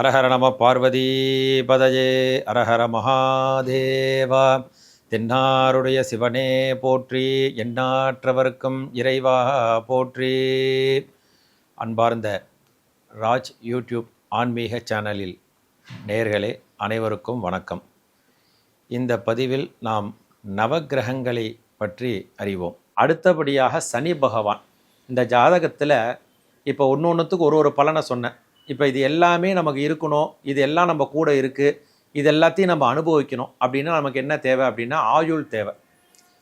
அரஹர நம பார்வதி பதஜே. அரஹர மகாதேவா தென்னாருடைய சிவனே போற்றி எண்ணாற்றவர்க்கும் இறைவா போற்றி. அன்பார்ந்த ராஜ் யூடியூப் ஆன்மீக சேனலில் நேர்களே அனைவருக்கும் வணக்கம். இந்த பதிவில் நாம் நவக்கிரகங்களை பற்றி அறிவோம். அடுத்தபடியாக சனி பகவான். இந்த ஜாதகத்தில் இப்போ ஒன்று ஒன்றுத்துக்கு ஒரு ஒரு பலனை சொன்னேன். இப்போ இது எல்லாமே நமக்கு இருக்கணும் இது எல்லாம் நம்ம கூட இருக்குது இது எல்லாத்தையும் நம்ம அனுபவிக்கணும் அப்படின்னா நமக்கு என்ன தேவை அப்படின்னா ஆயுள் தேவை.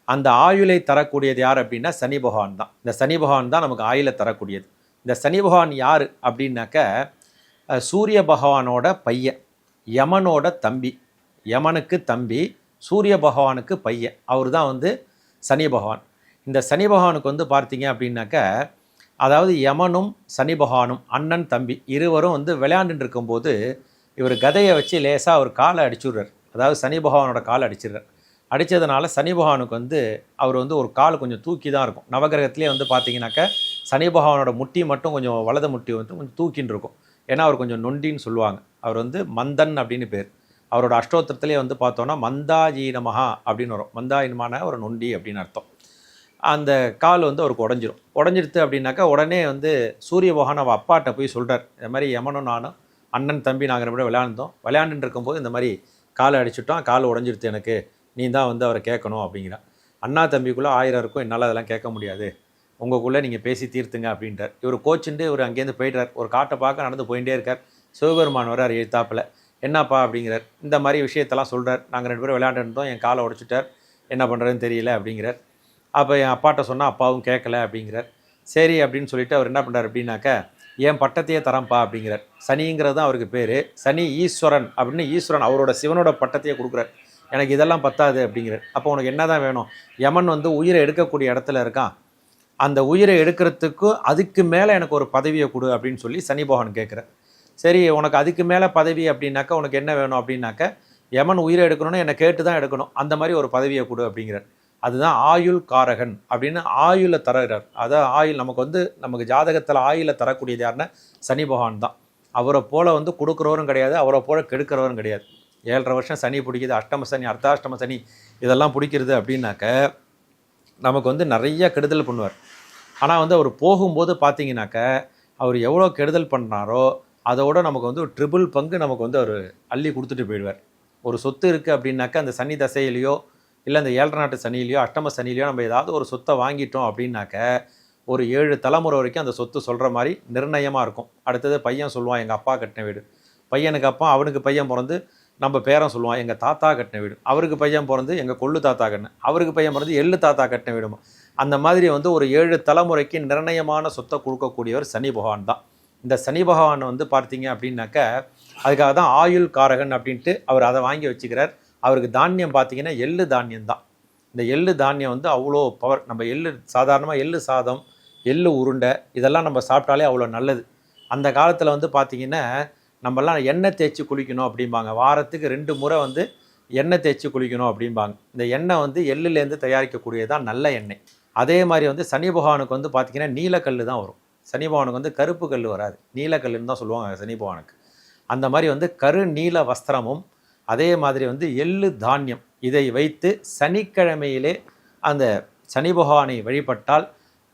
அந்த ஆயுளை தரக்கூடியது யார் அப்படின்னா சனி பகவான் தான். இந்த சனி பகவான் தான் நமக்கு ஆயுளை தரக்கூடியது. இந்த சனி பகவான் யார் அப்படின்னாக்க சூரிய பகவானோட பையன் யமனோட தம்பி யமனுக்கு தம்பி சூரிய பகவானுக்கு பையன். அவர் தான் வந்து சனி பகவான். இந்த சனி பகவானுக்கு வந்து பார்த்தீங்க அப்படின்னாக்க அதாவது யமனும் சனி பகவானும் அண்ணன் தம்பி இருவரும் வந்து விளையாண்டுட்டு இருக்கும்போது இவர் கதையை வச்சு லேசாக அவர் காலை அடிச்சுடுறார். அதாவது சனி பகவானோட காலை அடிச்சிடுறார். அடித்ததுனால சனி பகவானுக்கு வந்து அவர் வந்து ஒரு கால் கொஞ்சம் தூக்கி தான் இருக்கும். நவகிரகத்திலே வந்து பார்த்தீங்கன்னாக்க சனி பகவானோட முட்டி மட்டும் கொஞ்சம் வலது முட்டி வந்து கொஞ்சம் தூக்கின்னு இருக்கும். ஏன்னா அவர் கொஞ்சம் நொண்டின்னு சொல்லுவாங்க. அவர் வந்து மந்தன் அப்படின்னு பேர். அவரோட அஷ்டோத்திரத்திலே வந்து பார்த்தோன்னா மந்தாஜீனமஹா அப்படின்னு வரும். மந்தாயினமான ஒரு நொண்டி அப்படின்னு அர்த்தம். அந்த கால் வந்து அவருக்கு உடஞ்சிரும். உடஞ்சிருத்து அப்படின்னாக்கா உடனே வந்து சூரிய பகவான் அவள் அப்பாட்ட போய் சொல்கிறார் இந்த மாதிரி யமனும் நானும் அண்ணன் தம்பி நாங்கள் ரெண்டு பேரும் விளையாண்டோம். விளையாண்டுட்டு இருக்கும்போது இந்த மாதிரி காலை அடிச்சுட்டோம். கால் உடஞ்சிருத்து எனக்கு. நீ தான் வந்து அவரை கேட்கணும் அப்படிங்கிறான் அண்ணா தம்பிக்குள்ளே ஆயிரம் இருக்கும். என்னால் அதெல்லாம் கேட்க முடியாது. உங்களுக்குள்ளே நீங்கள் பேசி தீர்த்துங்க அப்படின்றார். இவர் கோச்சுண்டு இவர் அங்கேருந்து போயிடுறார். ஒரு காட்டை பார்க்க நடந்து போயிட்டே இருக்கார். சிவபெருமான் வரார் எழுத்தாப்பில். என்னப்பா அப்படிங்கிறார். இந்த மாதிரி விஷயத்தெல்லாம் சொல்கிறார் நாங்கள் ரெண்டு பேரும் விளையாண்டுருந்தோம் என் காலை உடச்சிட்டார். என்ன பண்ணுறதுன்னு தெரியல அப்படிங்கிறார். அப்போ என் அப்பாட்ட சொன்னால் அப்பாவும் கேட்கல அப்படிங்கிறார். சரி அப்படின்னு சொல்லிட்டு அவர் என்ன பண்ணுறார் அப்படின்னாக்க என் பட்டத்தையே தரேன்ப்பா அப்படிங்கிறார். சனிங்கிறது தான் அவருக்கு பேர். சனி ஈஸ்வரன் அப்படின்னு ஈஸ்வரன் அவரோட சிவனோட பட்டத்தையே கொடுக்குறார். எனக்கு இதெல்லாம் பத்தாது அப்படிங்கிறார். அப்போ உனக்கு என்ன தான் வேணும்? யமன் வந்து உயிரை எடுக்கக்கூடிய இடத்துல இருக்கான். அந்த உயிரை எடுக்கிறதுக்கு அதுக்கு மேலே எனக்கு ஒரு பதவியை கொடு அப்படின்னு சொல்லி சனி பகவான் கேட்குறார் சரி உனக்கு அதுக்கு மேலே பதவி அப்படின்னாக்கா உனக்கு என்ன வேணும் அப்படின்னாக்க யமன் உயிரை எடுக்கணும்னு என்னை கேட்டு தான் எடுக்கணும். அந்த மாதிரி ஒரு பதவியை கொடு அப்படிங்கிறார். அதுதான் ஆயுள் காரகன் அப்படின்னு ஆயுளை தருகிறார். அதான் ஆயுள் நமக்கு வந்து நமக்கு ஜாதகத்தில் ஆயுளை தரக்கூடியது யாருன்னா சனி பகவான் தான். அவரை போல் வந்து கொடுக்குறவரும் கிடையாது அவரை போல் கெடுக்கிறவரும் கிடையாது. ஏழரை வருஷம் சனி பிடிக்குது அஷ்டம சனி அர்த்தாஷ்டம சனி இதெல்லாம் பிடிக்கிறது அப்படின்னாக்க நமக்கு வந்து நிறைய கெடுதல் பண்ணுவார். ஆனால் வந்து அவர் போகும்போது பார்த்தீங்கன்னாக்க அவர் எவ்வளோ கெடுதல் பண்ணாரோ அதோட நமக்கு வந்து ட்ரிபிள் பங்கு நமக்கு வந்து அவர் அள்ளி கொடுத்துட்டு போயிடுவார். ஒரு சொத்து இருக்குது அப்படின்னாக்க அந்த சனி தசையிலையோ இல்லை இந்த ஏழரை நாட்டு சனியிலையோ அஷ்டம சனியிலையோ நம்ம ஏதாவது ஒரு சொத்தை வாங்கிட்டோம் அப்படின்னாக்க ஒரு ஏழு தலைமுறை வரைக்கும் அந்த சொத்து சொல்கிற மாதிரி நிர்ணயமாக இருக்கும். அடுத்தது பையன் சொல்லுவான் எங்கள் அப்பா கட்டின வீடு. பையனுக்கு அப்பா அவனுக்கு பையன் பிறந்து நம்ம பேரன் சொல்லுவான் எங்கள் தாத்தா கட்டின வீடு. அவருக்கு பையன் பிறந்து எங்கள் கொள்ளு தாத்தா கட்டின. அவருக்கு பையன் பிறந்து எள்ளு தாத்தா கட்டின வீடுமா? அந்த மாதிரி வந்து ஒரு ஏழு தலைமுறைக்கு நிர்ணயமான சொத்தை கொடுக்கக்கூடியவர் சனி பகவான் தான். இந்த சனி பகவான் வந்து பார்த்தீங்க அப்படின்னாக்க அதுக்காக தான் ஆயுள் காரகன் அப்படின்ட்டு அவர் அதை வாங்கி வச்சுக்கிறார். அவருக்கு தானியம் பார்த்தீங்கன்னா எள்ளு தானியம் தான் இந்த எள்ளு தானியம் வந்து அவ்வளோ பவர் நம்ம எள்ளு சாதாரணமாக எள்ளு சாதம் எள்ளு உருண்டை இதெல்லாம் நம்ம சாப்பிட்டாலே அவ்வளோ நல்லது. அந்த காலத்தில் வந்து பார்த்திங்கன்னா நம்மலாம் எண்ணெய் தேய்ச்சி குளிக்கணும் அப்படிம்பாங்க. வாரத்துக்கு ரெண்டு முறை வந்து எண்ணெய் தேய்ச்சி குளிக்கணும் அப்படிம்பாங்க. இந்த எண்ணெய் வந்து எள்ளுலேருந்து தயாரிக்கக்கூடியது தான் நல்ல எண்ணெய். அதே மாதிரி வந்து சனி பகவானுக்கு வந்து பார்த்திங்கன்னா நீலக்கல் தான் வரும். சனி பகவானுக்கு வந்து கருப்பு கல் வராது. நீலக்கல்லுன்னு தான் சொல்லுவாங்க சனி பகவானுக்கு. அந்த மாதிரி வந்து கரு நீல வஸ்திரமும் அதே மாதிரி வந்து எள்ளு தானியம். இதை வைத்து சனிக்கிழமையிலே அந்த சனி பகவானை வழிபட்டால்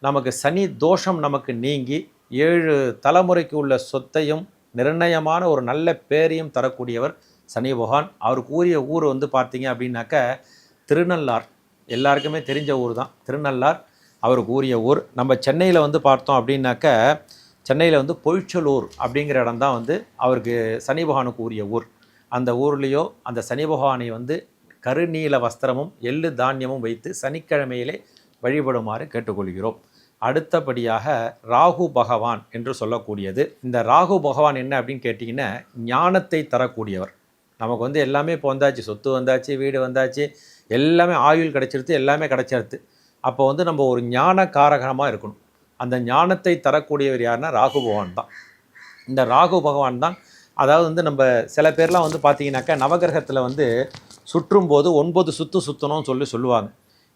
நமக்கு சனி தோஷம் நமக்கு நீங்கி ஏழு தலைமுறைக்கு உள்ள சொத்தையும் நிர்ணயமான ஒரு நல்ல பேரையும் தரக்கூடியவர் சனி பகவான். அவர் கூறிய ஊர் வந்து பார்த்தீங்க அப்படின்னாக்க திருநள்ளார். எல்லாருக்குமே தெரிஞ்ச ஊர் தான். திருநள்ளார் அவர் கூறிய ஊர். நம்ம சென்னையில் வந்து பார்த்தோம் அப்படின்னாக்க சென்னையில் வந்து பொய்ச்சலூர் அப்படிங்கிற இடம் தான் வந்து அவருக்கு சனி பகவானுக்கு உரிய ஊர். அந்த ஊர்லேயோ அந்த சனி பகவானை வந்து கருநீல வஸ்திரமும் எள்ளு தானியமும் வைத்து சனிக்கிழமையிலே வழிபடுமாறு கேட்டுக்கொள்கிறோம். அடுத்தபடியாக ராகு பகவான் என்று சொல்லக்கூடியது. இந்த ராகு பகவான் என்ன அப்படின்னு கேட்டிங்கன்னா ஞானத்தை தரக்கூடியவர். நமக்கு வந்து எல்லாமே இப்போ வந்தாச்சு. சொத்து வந்தாச்சு வீடு வந்தாச்சு எல்லாமே ஆயுள் கிடச்சிருது எல்லாமே கிடச்சிருது அப்போ வந்து நம்ம ஒரு ஞான காரகமாக இருக்கணும். அந்த ஞானத்தை தரக்கூடியவர் யாருன்னா ராகு பகவான் தான். இந்த ராகு பகவான் தான் அதாவது வந்து நம்ம சில பேர்லாம் வந்து பார்த்தீங்கன்னாக்கா நவகிரகத்தில் வந்து சுற்றும் போது ஒன்பது சுற்று சுற்றணும்னு சொல்லி சொல்லுவாங்க.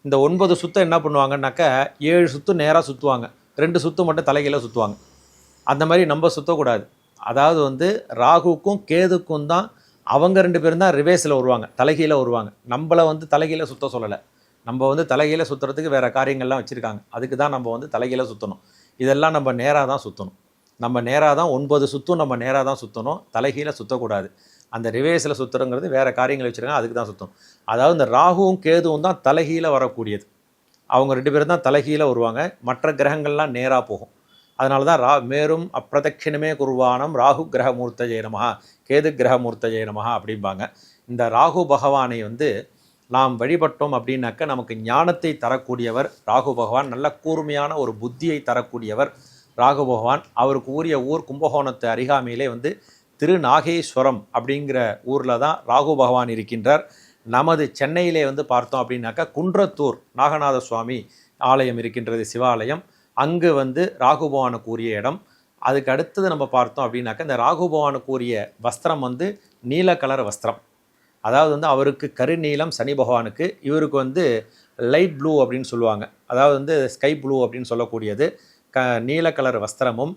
இந்த ஒன்பது சுத்தம் என்ன பண்ணுவாங்கன்னாக்கா ஏழு சுத்து நேராக சுற்றுவாங்க ரெண்டு சுத்தம் மட்டும் தலைகீழ சுற்றுவாங்க அந்த மாதிரி நம்ம சுற்றக்கூடாது அதாவது வந்து ராகுக்கும் கேதுக்கும் தான் அவங்க ரெண்டு பேரும் தான் ரிவேஸில் வருவாங்க. தலைகீழ வருவாங்க. நம்மளை வந்து தலைகீழ சுத்த சொல்லலை. நம்ம வந்து தலைகீழ சுற்றுறதுக்கு வேறு காரியங்கள்லாம் வச்சுருக்காங்க. அதுக்கு தான் நம்ம வந்து தலைகீழ சுற்றணும் இதெல்லாம் நம்ம நேராக தான் சுற்றணும் நம்ம நேராக தான் ஒன்பது சுற்றும் நம்ம நேராக தான் சுற்றணும் தலைகீழ சுற்றக்கூடாது அந்த ரிவேஸில் சுற்றுறங்கிறது வேறு காரியங்களை வச்சுருக்காங்க அதுக்கு தான் சுற்றணும் அதாவது இந்த ராகுவும் கேதுவும் தான் தலைகீழ வரக்கூடியது. அவங்க ரெண்டு பேரும் தான் தலைகீழ வருவாங்க. மற்ற கிரகங்கள்லாம் நேராக போகும். அதனால தான் ரா மேரும் அப்பிரதட்சிணமே குருவானம் ராகு கிரகமூர்த்த ஜெயனமஹா கேது கிரகமூர்த்த ஜெயனமஹா அப்படிம்பாங்க. இந்த ராகு பகவானை வந்து நாம் வழிபட்டோம் அப்படின்னாக்க நமக்கு ஞானத்தை தரக்கூடியவர் ராகு பகவான் நல்ல கூர்மையான ஒரு புத்தியை தரக்கூடியவர் ராகு பகவான் அவருக்கு உரிய ஊர் கும்பகோணத்து அருகாமையிலே வந்து திருநாகேஸ்வரம் அப்படிங்கிற ஊரில் தான் ராகு பகவான் இருக்கின்றார். நமது சென்னையிலே வந்து பார்த்தோம் அப்படின்னாக்கா குன்றத்தூர் நாகநாத சுவாமி ஆலயம் இருக்கின்றது சிவாலயம். அங்கு வந்து ராகு பகவானுக்கு உரிய இடம். அதுக்கு அடுத்தது நம்ம பார்த்தோம் அப்படின்னாக்கா இந்த ராகு பகவானுக்கு உரிய வஸ்திரம் வந்து நீல கலர் வஸ்திரம். அதாவது வந்து அவருக்கு கருநீலம் சனி பகவானுக்கு இவருக்கு வந்து லைட் ப்ளூ அப்படின்னு சொல்லுவாங்க. அதாவது வந்து ஸ்கை ப்ளூ அப்படின்னு சொல்லக்கூடியது. க நீல கலர் வஸ்திரமும்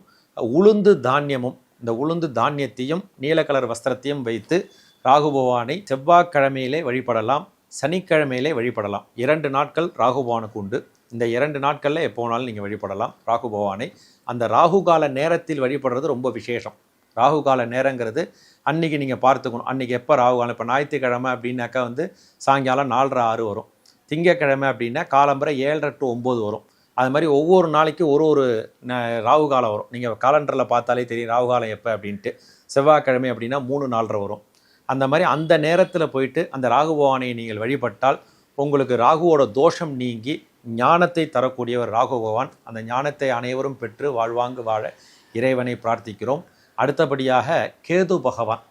உளுந்து தானியமும் இந்த உளுந்து தானியத்தையும் நீல கலர் வஸ்திரத்தையும் வைத்து ராகு பகவானை செவ்வாய்க்கிழமையிலே வழிபடலாம் சனிக்கிழமையிலே வழிபடலாம். இரண்டு நாட்கள் ராகு பகவானுக்கு உண்டு. இந்த இரண்டு நாட்களில் எப்போ நீங்கள் வழிபடலாம். ராகு பகவானை அந்த ராகு கால நேரத்தில் வழிபடுறது ரொம்ப விசேஷம். ராகு கால நேரங்கிறது அன்றைக்கி நீங்கள் பார்த்துக்கணும். அன்றைக்கி எப்போ ராகு காலம்? இப்போ ஞாயிற்றுக்கிழமை அப்படின்னாக்கா வந்து சாயங்காலம் நாலரை ஆறு வரும். திங்கக்கிழமை அப்படின்னா காலம்பரை ஏழரை டு ஒம்பது வரும். அது மாதிரி ஒவ்வொரு நாளைக்கு ஒரு ஒரு ந- ராகு காலம் வரும். நீங்கள் காலண்டரில் பார்த்தாலே தெரியும் ராகு காலம் எப்போ அப்படின்ட்டு. செவ்வாய்க்கிழமை அப்படின்னா மூணு நாலரை வரும். அந்த மாதிரி அந்த நேரத்தில் போயிட்டு அந்த ராகு பகவானை நீங்கள் வழிபட்டால் உங்களுக்கு ராகுவோட தோஷம் நீங்கி ஞானத்தை தரக்கூடியவர் ராகு பகவான். அந்த ஞானத்தை அனைவரும் பெற்று வாழ்வாங்கு வாழ இறைவனை பிரார்த்திக்கிறோம். அடுத்தபடியாக கேது பகவான்.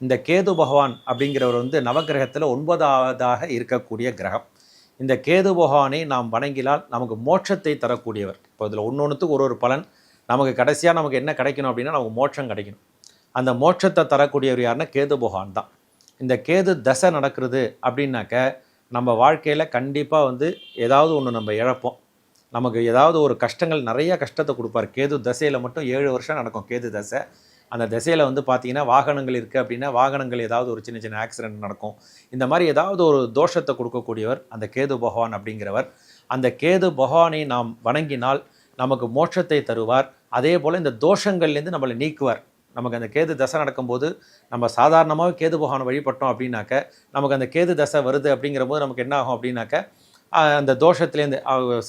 இந்த கேது பகவான் அப்படிங்கிறவர் வந்து நவக்கிரகத்தில் ஒன்பதாவதாக இருக்கக்கூடிய கிரகம். இந்த கேது பகவானை நாம் வணங்கினால் நமக்கு மோட்சத்தை தரக்கூடியவர். இப்போ இதில் ஒன்று ஒரு ஒரு பலன். நமக்கு கடைசியாக நமக்கு என்ன கிடைக்கணும் அப்படின்னா நமக்கு மோட்சம் கிடைக்கணும். அந்த மோட்சத்தை தரக்கூடியவர் யாருன்னா கேது பகவான் தான். இந்த கேது தசை நடக்கிறது அப்படின்னாக்க நம்ம வாழ்க்கையில் கண்டிப்பாக வந்து ஏதாவது ஒன்று நம்ம இழப்போம். நமக்கு ஏதாவது ஒரு கஷ்டங்கள் நிறைய கஷ்டத்தை கொடுப்பார். கேது தசையில் மட்டும் ஏழு வருஷம் நடக்கும். கேது தசை. அந்த திசையில் வந்து பார்த்தீங்கன்னா வாகனங்கள் இருக்குது அப்படின்னா வாகனங்கள் ஏதாவது ஒரு சின்ன சின்ன ஆக்சிடென்ட் நடக்கும். இந்த மாதிரி ஏதாவது ஒரு தோஷத்தை கொடுக்கக்கூடியவர் அந்த கேது பகவான் அப்படிங்கிறவர் அந்த கேது பகவானை நாம் வணங்கினால் நமக்கு மோட்சத்தை தருவார். அதே போல் இந்த தோஷங்கள்லேருந்து நம்மளை நீக்குவார். நமக்கு அந்த கேது தசை நடக்கும்போது நம்ம சாதாரணமாக கேது பகவானை வழிபட்டோம் அப்படின்னாக்க நமக்கு அந்த கேது தசை வருது அப்படிங்கிற போது நமக்கு என்ன ஆகும் அப்படின்னாக்க அந்த தோஷத்துலேருந்து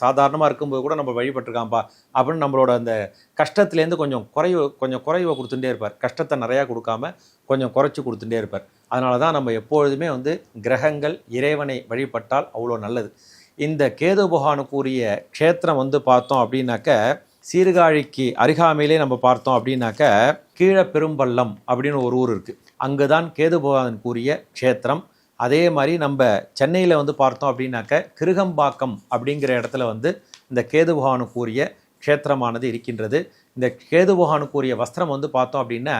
சாதாரணமாக இருக்கும்போது கூட நம்ம வழிபட்டிருக்காம்பா அப்படின்னு நம்மளோட அந்த கஷ்டத்துலேருந்து கொஞ்சம் குறைவு கொஞ்சம் குறைவை கொடுத்துட்டே இருப்பார். கஷ்டத்தை நிறையா கொடுக்காம கொஞ்சம் குறைச்சி கொடுத்துட்டே இருப்பார். அதனால தான் நம்ம எப்பொழுதுமே வந்து கிரகங்கள் இறைவனை வழிபட்டால் அவ்வளோ நல்லது. இந்த கேது பகவானுக்குரிய க்ஷேத்திரம் வந்து பார்த்தோம் அப்படின்னாக்க சீர்காழிக்கு அருகாமையிலே நம்ம பார்த்தோம் அப்படின்னாக்க கீழே பெரும்பள்ளம் அப்படின்னு ஒரு ஊர் இருக்குது அங்கே தான் கேது கூறிய க்ஷேத்திரம். அதே மாதிரி நம்ம சென்னையில் வந்து பார்த்தோம் அப்படின்னாக்க கிருகம்பாக்கம் அப்படிங்கிற இடத்துல வந்து இந்த கேது பகவானுக்குரிய க்ஷேத்திரமானது இருக்கின்றது. இந்த கேது பகவானுக்குரிய வஸ்திரம் வந்து பார்த்தோம் அப்படின்னா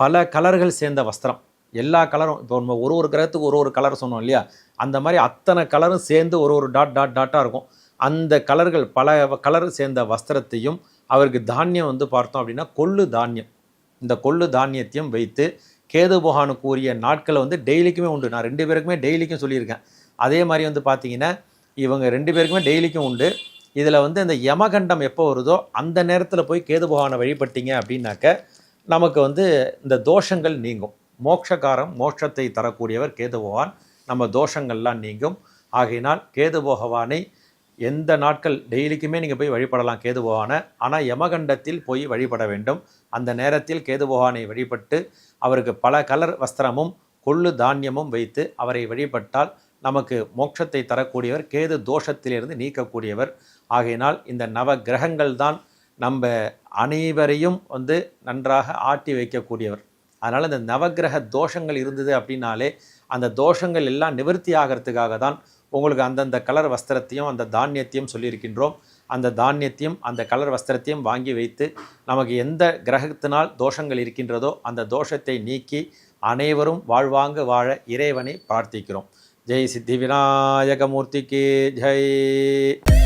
பல கலர்கள் சேர்ந்த வஸ்திரம். எல்லா கலரும் இப்போ நம்ம ஒரு ஒரு கிரகத்துக்கு ஒரு ஒரு கலர் சொன்னோம் இல்லையா? அந்த மாதிரி அத்தனை கலரும் சேர்ந்து ஒரு ஒரு டாட் டாட் டாட்டாக இருக்கும். அந்த கலர்கள் பல கலர் சேர்ந்த வஸ்திரத்தையும் அவருக்கு தானியம் வந்து பார்த்தோம் அப்படின்னா கொள்ளு தானியம். இந்த கொள்ளு தானியத்தையும் வைத்து கேது பகவானுக்கு உரிய நாட்களை வந்து டெய்லிக்குமே உண்டு. நான் ரெண்டு பேருக்குமே டெய்லிக்கும் சொல்லியிருக்கேன். அதே மாதிரி வந்து பார்த்தீங்கன்னா இவங்க ரெண்டு பேருக்குமே டெய்லிக்கும் உண்டு. இதில் வந்து இந்த யமகண்டம் எப்போ வருதோ அந்த நேரத்தில் போய் கேது பகவானை வழிபட்டீங்க அப்படின்னாக்க நமக்கு வந்து இந்த தோஷங்கள் நீங்கும். மோட்சக்காரம் மோட்சத்தை தரக்கூடியவர் கேது பகவான் நம்ம தோஷங்கள்லாம் நீங்கும். ஆகையினால் கேது பகவானை எந்த நாட்கள் டெய்லிக்குமே நீங்கள் போய் வழிபடலாம் கேது பகவானை ஆனால் யமகண்டத்தில் போய் வழிபட வேண்டும். அந்த நேரத்தில் கேது பகவானை வழிபட்டு அவருக்கு பல கலர் வஸ்திரமும் கொள்ளு தானியமும் வைத்து அவரை வழிபட்டால் நமக்கு மோட்சத்தை தரக்கூடியவர் கேது தோஷத்திலிருந்து நீக்கக்கூடியவர். ஆகையினால் இந்த நவ கிரகங்கள் தான் நம்ம அனைவரையும் வந்து நன்றாக ஆட்டி வைக்கக்கூடியவர். அதனால் இந்த நவக்கிரக தோஷங்கள் இருந்தது அப்படின்னாலே அந்த தோஷங்கள் எல்லாம் நிவர்த்தி ஆகிறதுக்காக தான் உங்களுக்கு அந்தந்த கலர் வஸ்திரத்தையும் அந்த தானியத்தையும் சொல்லியிருக்கின்றோம். அந்த தானியத்தையும் அந்த கலர் வஸ்திரத்தையும் வாங்கி வைத்து நமக்கு எந்த கிரகத்தினால் தோஷங்கள் இருக்கின்றதோ அந்த தோஷத்தை நீக்கி அனைவரும் வாழ்வாங்கு வாழ இறைவனை பிரார்த்திக்கிறோம். ஜெய் சித்தி விநாயகமூர்த்திக்கு ஜெய்!